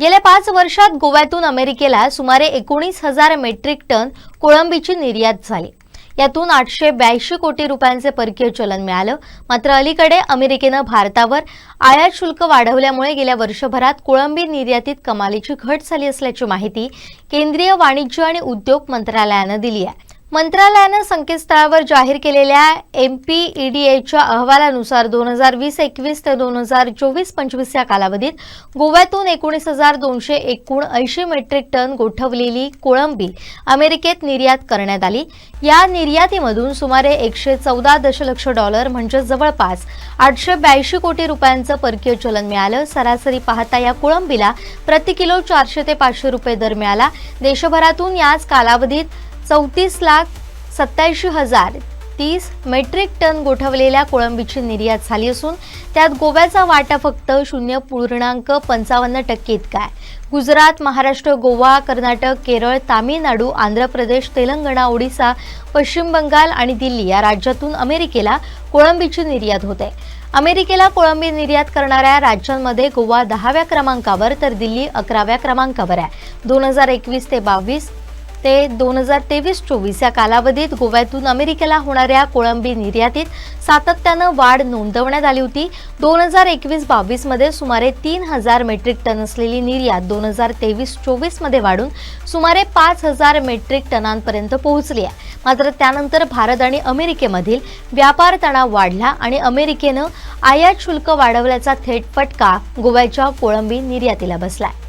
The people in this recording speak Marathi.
गेल्या पाच वर्षात गोव्यातून अमेरिकेला सुमारे एकोणीस हजार मेट्रिक टन कोळंबीची निर्यात झाली. यातून आठशे ब्याऐंशी कोटी रुपयांचे परकीय चलन मिळालं. मात्र अलीकडे अमेरिकेनं भारतावर आयात शुल्क वाढवल्यामुळे गेल्या वर्षभरात कोळंबी निर्यातीत कमालीची घट झाली असल्याची माहिती केंद्रीय वाणिज्य आणि उद्योग मंत्रालयानं दिली आहे. मंत्रालयानं संकेतस्थळावर जाहीर केलेल्या एम पी ई डी एच्या अहवालानुसार दोन हजार वीस एकवीस ते दोन हजार चोवीस पंचवीस या कालावधीत गोव्यातून एकोणीस हजार दोनशे एकूण ऐंशी मेट्रिक टन गोठवलेली कोळंबी अमेरिकेत निर्यात करण्यात आली. या निर्यातीमधून सुमारे एकशे चौदा दशलक्ष डॉलर म्हणजे जवळपास आठशे ब्याऐंशी कोटी रुपयांचं परकीय चलन मिळालं. सरासरी पाहता या कोळंबीला प्रति किलो चारशे ते पाचशे रुपये दर मिळाला. देशभरातून याच कालावधीत चौतीस लाख सत्याऐंशी हजार तीस मेट्रिक टन गोठवलेल्या कोळंबीची निर्यात झाली असून त्यात गोव्याचा वाटा फक्त शून्य पूर्णांक पंचावन्न टक्के इतका आहे. गुजरात महाराष्ट्र गोवा कर्नाटक केरळ तामिळनाडू आंध्र प्रदेश तेलंगणा ओडिसा पश्चिम बंगाल आणि दिल्ली या राज्यातून अमेरिकेला कोळंबीची निर्यात होते. अमेरिकेला कोळंबी निर्यात करणाऱ्या राज्यांमध्ये गोवा दहाव्या क्रमांकावर तर दिल्ली अकराव्या क्रमांकावर आहे. दोन हजार एकवीस ते बावीस ते दोन हजार तेवीस चोवीस या कालावधीत गोव्यातून अमेरिकेला होणाऱ्या कोळंबी निर्यातीत सातत्यानं वाढ नोंदवण्यात आली होती. दोन हजार एकवीस बावीसमध्ये सुमारे तीन हजार मेट्रिक टन असलेली निर्यात दोन हजार तेवीस चोवीसमध्ये वाढून सुमारे पाच हजार मेट्रिक टनांपर्यंत पोहोचली आहे. मात्र त्यानंतर भारत आणि अमेरिकेमधील व्यापार तणाव वाढला आणि अमेरिकेनं आयात शुल्क वाढवल्याचा थेट फटका गोव्याच्या कोळंबी निर्यातीला बसलाय.